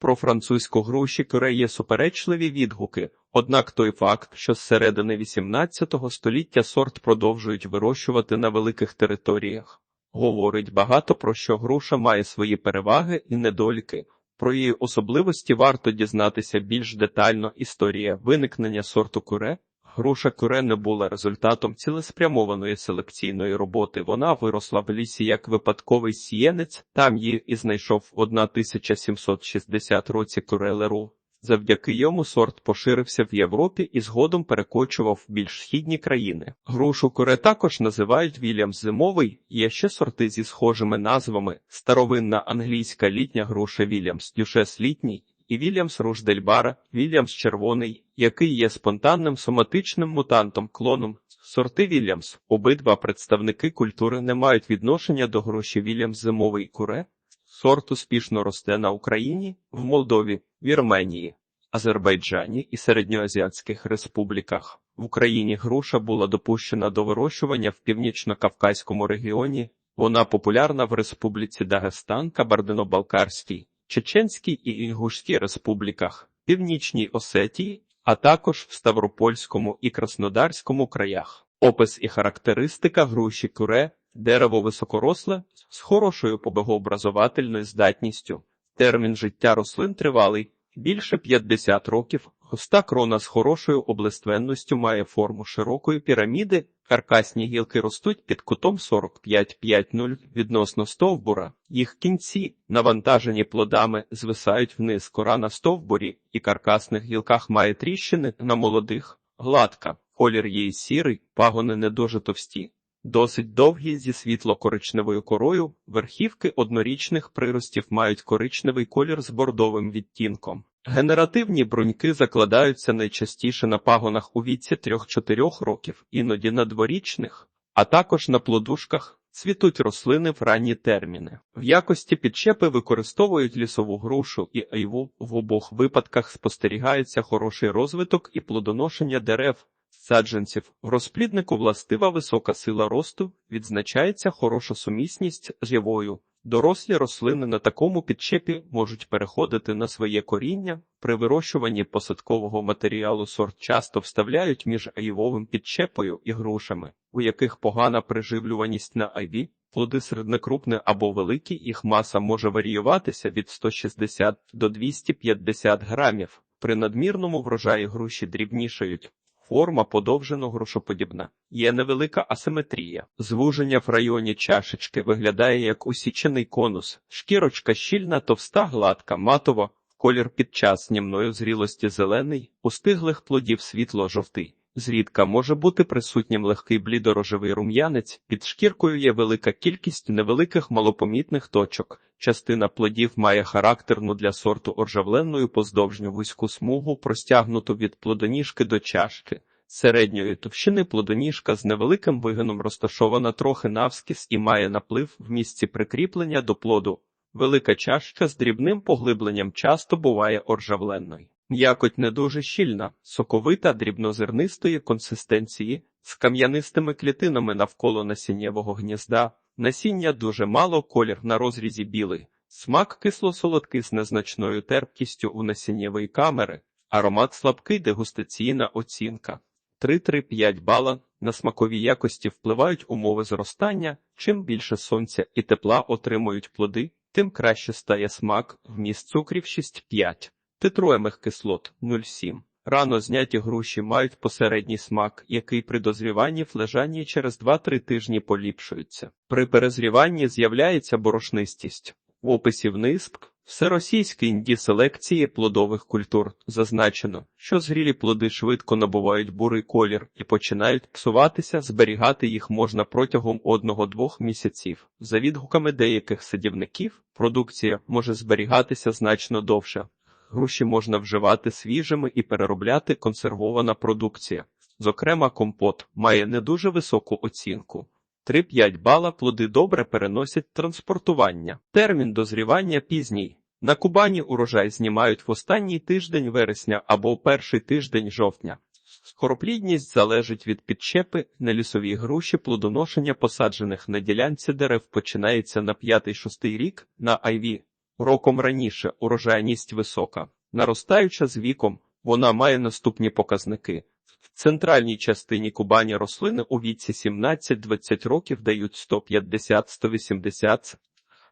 Про французьку груші кюре є суперечливі відгуки, однак той факт, що з середини XVIII століття сорт продовжують вирощувати на великих територіях, говорить багато про що груша має свої переваги і недоліки. Про її особливості варто дізнатися більш детально. Історія виникнення сорту кюре. Груша кюре не була результатом цілеспрямованої селекційної роботи. Вона виросла в лісі як випадковий сієнець, там її і знайшов в 1760 році кюре Леру. Завдяки йому сорт поширився в Європі і згодом перекочував в більш східні країни. Грушу куре також називають Вільямс зимовий, є ще сорти зі схожими назвами: старовинна англійська літня груша Вільямс Дюшес літній і Вільямс Руждельбара, Вільямс червоний, який є спонтанним соматичним мутантом клоном. Сорти Вільямс. Обидва представники культури не мають відношення до груші Вільямс зимовий куре. Сорт успішно росте на Україні, в Молдові, Вірменії, Азербайджані і середньоазіатських республіках. В Україні груша була допущена до вирощування в північно-кавказькому регіоні. Вона популярна в Республіці Дагестан, Кабардино-Балкарській, Чеченській і Інгушській республіках, Північній Осетії, а також в Ставропольському і Краснодарському краях. Опис і характеристика груші кюре Дерево високоросле з хорошою побегообразовательною здатністю. Термін життя рослин тривалий більше 50 років. Густа крона з хорошою облиственністю має форму широкої піраміди. Каркасні гілки ростуть під кутом 45-5-0 відносно стовбура. Їх кінці, навантажені плодами, звисають вниз. Кора на стовбурі і каркасних гілках має тріщини на молодих, гладка. Колір її сірий, пагони не дуже товсті. Досить довгі зі світло-коричневою корою, верхівки однорічних приростів мають коричневий колір з бордовим відтінком. Генеративні бруньки закладаються найчастіше на пагонах у віці 3-4 років, іноді на дворічних, а також на плодушках. Цвітуть рослини в ранні терміни. В якості підчепи використовують лісову грушу і айву. В обох випадках спостерігається хороший розвиток і плодоношення дерев саджанців. Розпліднику властива висока сила росту, відзначається хороша сумісність з явою. Дорослі рослини на такому підчепі можуть переходити на своє коріння. При вирощуванні посадкового матеріалу сорт часто вставляють між айвовим підчепою і грушами, у яких погана приживлюваність на айві. Плоди середнекрупні або великі, їх маса може варіюватися від 160 до 250 грамів. При надмірному врожаї груші дрібнішають. Форма подовжено грошоподібна. Є невелика асиметрія. Звуження в районі чашечки виглядає як усічений конус. Шкірочка щільна, товста, гладка, матова, колір під час німної зрілості зелений, у стиглих плодів світло-жовтий. Зрідка може бути присутнім легкий блідорожевий рум'янець, під шкіркою є велика кількість невеликих малопомітних точок. Частина плодів має характерну для сорту оржавленною поздовжню вузьку смугу, простягнуту від плодоніжки до чашки. Середньої товщини плодоніжка з невеликим вигином розташована трохи навскіз і має наплив в місці прикріплення до плоду. Велика чашка з дрібним поглибленням часто буває оржавленною. М'якоть не дуже щільна, соковита дрібнозернистої консистенції, з кам'янистими клітинами навколо насіннєвого гнізда, насіння дуже мало, колір на розрізі білий, смак кисло-солодкий з незначною терпкістю у насіннєвої камери, аромат слабкий, дегустаційна оцінка. 3-3-5 бала. На смакові якості впливають умови зростання, чим більше сонця і тепла отримують плоди, тим краще стає смак, вміст цукрів 6-5 титруемих кислот 0,7. Рано зняті груші мають посередній смак, який при дозріванні в лежанні через 2-3 тижні поліпшується. При перезріванні з'являється борошнистість. В описі вниз всеросійській інді селекції плодових культур зазначено, що зрілі плоди швидко набувають бурий колір і починають псуватися, зберігати їх можна протягом 1-2 місяців. За відгуками деяких садівників, продукція може зберігатися значно довше. Груші можна вживати свіжими і переробляти консервована продукція. Зокрема, компот має не дуже високу оцінку. 3-5 бала плоди добре переносять транспортування. Термін дозрівання пізній. На Кубані урожай знімають в останній тиждень вересня або перший тиждень жовтня. Скороплідність залежить від підчепи на лісовій груші плодоношення посаджених на ділянці дерев починається на 5-6 рік, на айві Роком раніше урожайність висока. Наростаюча з віком, вона має наступні показники. В центральній частині Кубані рослини у віці 17-20 років дають 150-180,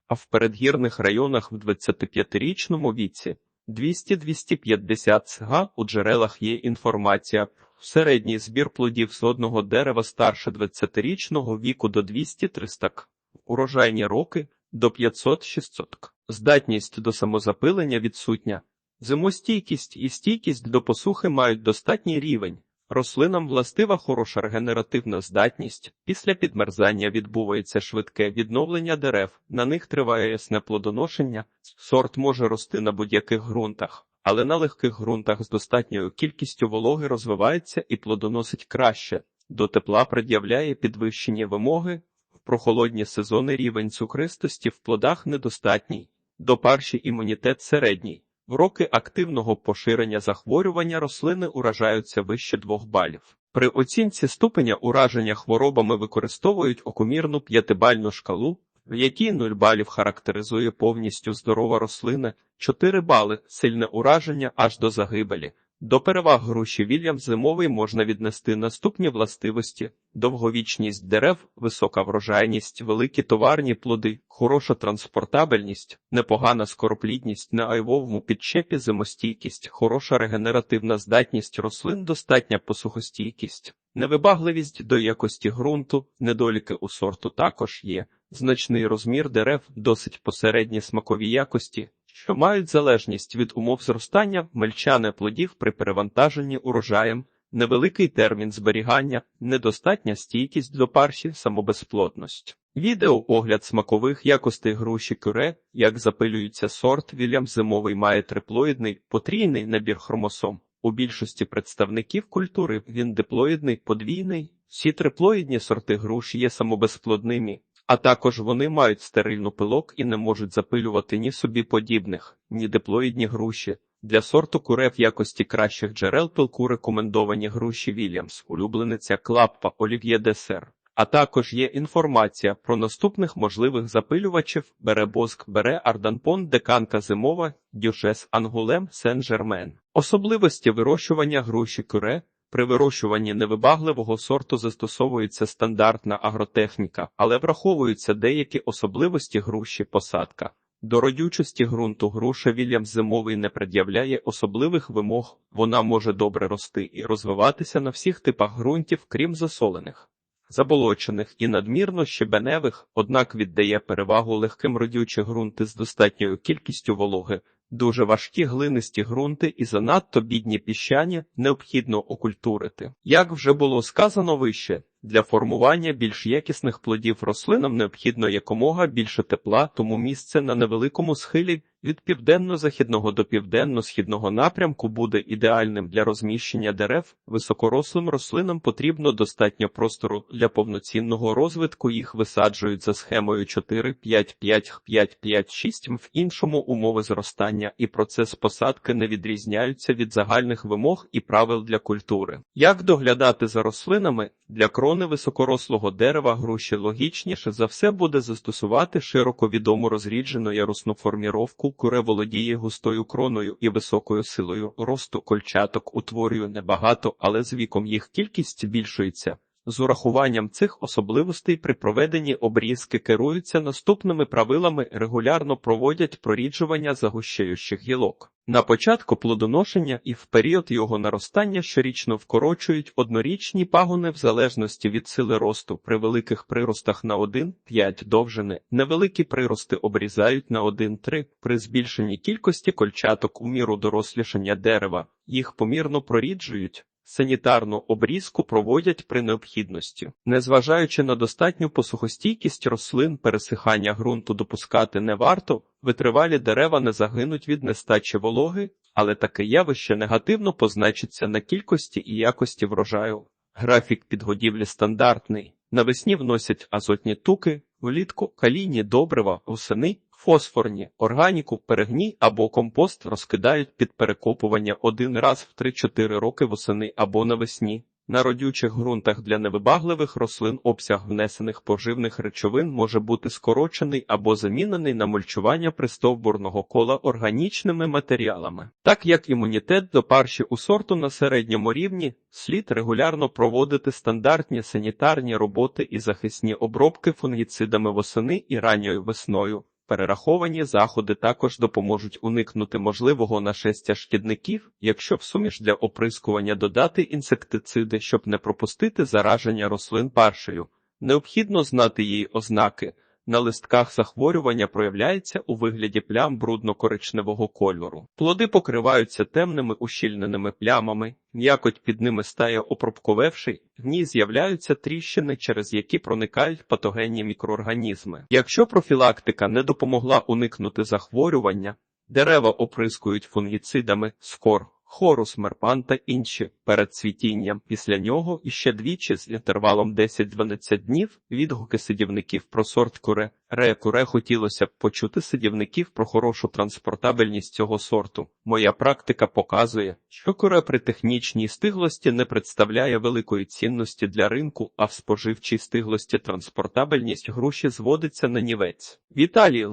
а в передгірних районах в 25-річному віці 200-250 сга у джерелах є інформація. Середній збір плодів з одного дерева старше 20-річного віку до 200-300 к. Урожайні роки до 500-600. Здатність до самозапилення відсутня. Зимостійкість і стійкість до посухи мають достатній рівень. Рослинам властива хороша регенеративна здатність. Після підмерзання відбувається швидке відновлення дерев, на них триває ясне плодоношення. Сорт може рости на будь-яких ґрунтах, але на легких ґрунтах з достатньою кількістю вологи розвивається і плодоносить краще. До тепла пред'являє підвищені вимоги. Прохолодні сезони рівень цукристості в плодах недостатній. До парші імунітет середній. В роки активного поширення захворювання рослини уражаються вище 2 балів. При оцінці ступеня ураження хворобами використовують окумірну п'ятибальну шкалу, в якій 0 балів характеризує повністю здорова рослина, 4 бали сильне ураження аж до загибелі. До переваг груші Вільям зимовий можна віднести наступні властивості: довговічність дерев, висока врожайність, великі товарні плоди, хороша транспортабельність, непогана скороплідність на айвовому підчепі, зимостійкість, хороша регенеративна здатність рослин, достатня посухостійкість, невибагливість до якості ґрунту, недоліки у сорту також є. Значний розмір дерев, досить посередні смакові якості, що мають залежність від умов зростання, мельчане плодів при перевантаженні урожаєм, невеликий термін зберігання, недостатня стійкість до парші, самобезплотність. Відео огляд смакових якостей груші кюре, як запилюється сорт Вільям зимовий має триплоїдний, потрійний набір хромосом. У більшості представників культури він диплоїдний, подвійний. Всі триплоїдні сорти груш є самобезплодними, а також вони мають стерильну пилок і не можуть запилювати ні собі подібних, ні диплоїдні груші. Для сорту куре в якості кращих джерел пилку рекомендовані груші Вільямс, улюблениця клаппа Олів'є Десер. А також є інформація про наступних можливих запилювачів бере боск, бере арданпон, деканка зимова, дюшес ангулем, сен-жермен. Особливості вирощування груші кюре при вирощуванні невибагливого сорту застосовується стандартна агротехніка, але враховуються деякі особливості груші посадка. До родючості ґрунту груша Вільям зимовий не пред'являє особливих вимог, вона може добре рости і розвиватися на всіх типах ґрунтів, крім засолених, заболочених і надмірно щебеневих, однак віддає перевагу легким родючі ґрунти з достатньою кількістю вологи. Дуже важкі глинисті ґрунти і занадто бідні піщані необхідно окультурити. Як вже було сказано вище, для формування більш якісних плодів рослинам необхідно якомога більше тепла, тому місце на невеликому схилі від південно-західного до південно-східного напрямку буде ідеальним для розміщення дерев. Високорослим рослинам потрібно достатньо простору для повноцінного розвитку. Їх висаджують за схемою 4-5-5-5-5-6. В іншому умови зростання і процес посадки не відрізняються від загальних вимог і правил для культури. Як доглядати за рослинами для крони високорослого дерева груші логічніше за все буде застосувати широко відому розріджену ярусну форміровку. Куре володіє густою кроною і високою силою росту кольчаток утворює небагато, але з віком їх кількість збільшується. З урахуванням цих особливостей при проведенні обрізки керуються наступними правилами регулярно проводять проріджування загущаючих гілок. На початку плодоношення і в період його наростання щорічно вкорочують однорічні пагони в залежності від сили росту при великих приростах на 1-5 довжини, невеликі прирости обрізають на 1-3 при збільшенні кількості кольчаток у міру дорослішання дерева, їх помірно проріджують. Санітарну обрізку проводять при необхідності, незважаючи на достатню посухостійкість рослин, пересихання ґрунту допускати не варто, витривалі дерева не загинуть від нестачі вологи, але таке явище негативно позначиться на кількості і якості врожаю. Графік підгодівлі стандартний. Навесні вносять азотні туки, влітку калійні добрива, восени Фосфорні органіку, перегній або компост розкидають під перекопування один раз в 3-4 роки восени або навесні. На родючих ґрунтах для невибагливих рослин обсяг внесених поживних речовин може бути скорочений або замінений на мульчування пристовбурного кола органічними матеріалами. Так як імунітет до парші у сорту на середньому рівні, слід регулярно проводити стандартні санітарні роботи і захисні обробки фунгіцидами восени і ранньою весною. Перераховані заходи також допоможуть уникнути можливого нашестя шкідників, якщо в суміш для оприскування додати інсектициди, щоб не пропустити зараження рослин паршею. Необхідно знати її ознаки. На листках захворювання проявляється у вигляді плям брудно-коричневого кольору. Плоди покриваються темними ущільненими плямами, м'якоть під ними стає опробковевши, в ній з'являються тріщини, через які проникають патогенні мікроорганізми. Якщо профілактика не допомогла уникнути захворювання, дерева оприскують фунгіцидами скор. Хорус, мерпан та інші перед цвітінням. Після нього іще двічі з інтервалом 10-12 днів відгуки сидівників про сорт куре. Ре куре хотілося б почути сидівників про хорошу транспортабельність цього сорту. Моя практика показує, що куре при технічній стиглості не представляє великої цінності для ринку, а в споживчій стиглості транспортабельність груші зводиться на нівець. Віталій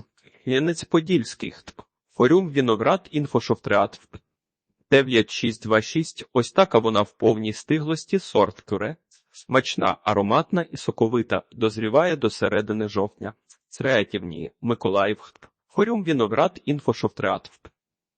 Янець Подільський Форум Віноград Інфошофтреат 9626 Ось така вона в повній стиглості сорт кюре. Смачна, ароматна і соковита, дозріває до середини жовтня. Цреатівні, Миколаїв. Форум Віноград Інфошофтреат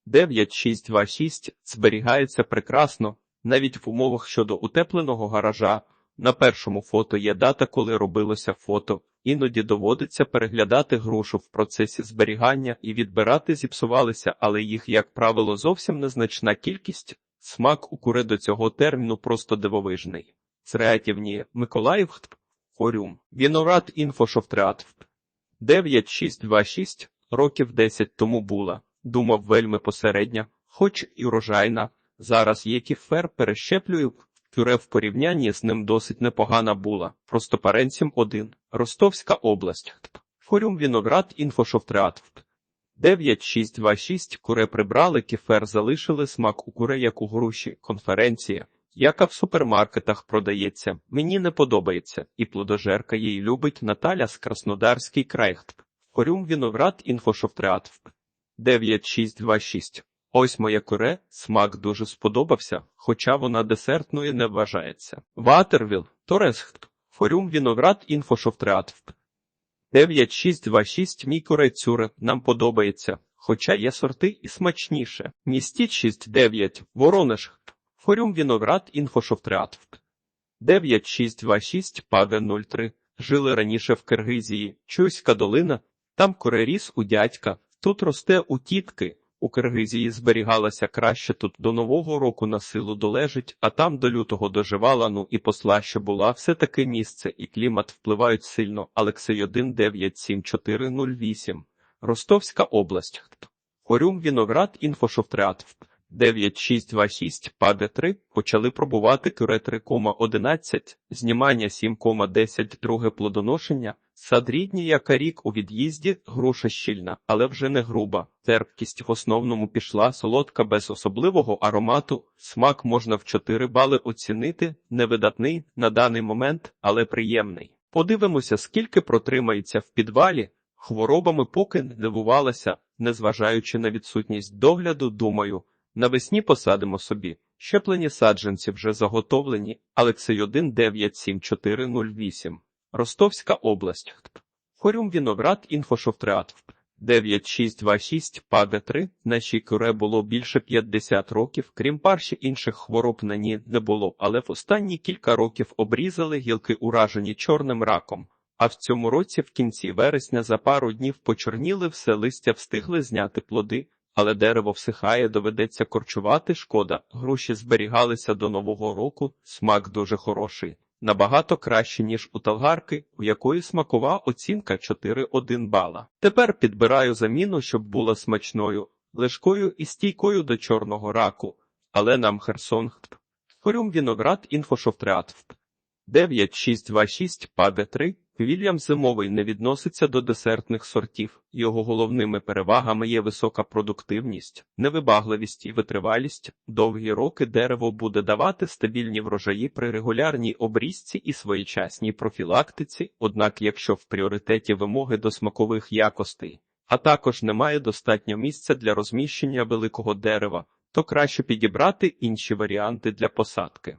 9626 зберігається прекрасно, навіть в умовах щодо утепленого гаража. На першому фото є дата, коли робилося фото. Іноді доводиться переглядати грушу в процесі зберігання і відбирати зіпсувалися, але їх, як правило, зовсім незначна кількість. Смак у кури до цього терміну просто дивовижний. Цреатівні Миколаїв Хорюм Вінорад Інфошофтреат 9626 років 10 тому була. Думав вельми посередня, хоч і урожайна. Зараз є кіфер перещеплюю Кюре в порівнянні з ним досить непогана була. Просто паренцім 1. Ростовська область. Форум Віноград Інфошофтреат. 9626 куре прибрали, кефер залишили смак у куре, як у груші. Конференція, яка в супермаркетах продається. Мені не подобається, і плодожерка її любить Наталя з Краснодарський крайхт. Форум Віноград Інфошофтреат. 9626 Ось моє куре, смак дуже сподобався, хоча вона десертною не вважається. Ватервіл, Торесхт, Форум Віноград Інфошофтреат. 9626 мій куре цюре нам подобається, хоча є сорти і смачніше. Містіть 69, Воронеж, Форум Віноград Інфошофтреат. 9626 Паве 03. Жили раніше в Киргизії, Чуська долина, там куре ріс у дядька, тут росте у тітки. У Киргизії зберігалася краще тут до Нового року на силу долежить, а там до лютого доживала, ну і посла, що була все таки місце, і клімат впливають сильно. Алексей 197408. Ростовська область. Хорюм Віноград Інфошофтреат 9626 паде 3 почали пробувати кюре 3,11, знімання 7,10, друге плодоношення. Сад рідні, як рік у від'їзді, груша щільна, але вже не груба. Терпкість в основному пішла солодка без особливого аромату. Смак можна в 4 бали оцінити, невидатний на даний момент, але приємний. Подивимося, скільки протримається в підвалі. Хворобами поки не дивувалася, незважаючи на відсутність догляду, думаю, навесні посадимо собі. Щеплені саджанці вже заготовлені. Алексей 197408 Ростовська область. Хорюм Віноград Інфошофтреат 9626 Паде 3 Нашій кюре було більше 50 років, крім парші інших хвороб на ній не було, але в останні кілька років обрізали гілки уражені чорним раком. А в цьому році, в кінці вересня, за пару днів почорніли все листя, встигли зняти плоди, але дерево всихає, доведеться корчувати. Шкода, гроші зберігалися до нового року, смак дуже хороший. Набагато краще, ніж у талгарки, у якої смакова оцінка 4,1 бала. Тепер підбираю заміну, щоб була смачною, лежкою і стійкою до чорного раку, але нам Херсон. Хорюм Віноград Інфошофтреат 9626 паде 3 Вільям зимовий не відноситься до десертних сортів. Його головними перевагами є висока продуктивність, невибагливість і витривалість. Довгі роки дерево буде давати стабільні врожаї при регулярній обрізці і своєчасній профілактиці. Однак, якщо в пріоритеті вимоги до смакових якостей, а також немає достатньо місця для розміщення великого дерева, то краще підібрати інші варіанти для посадки.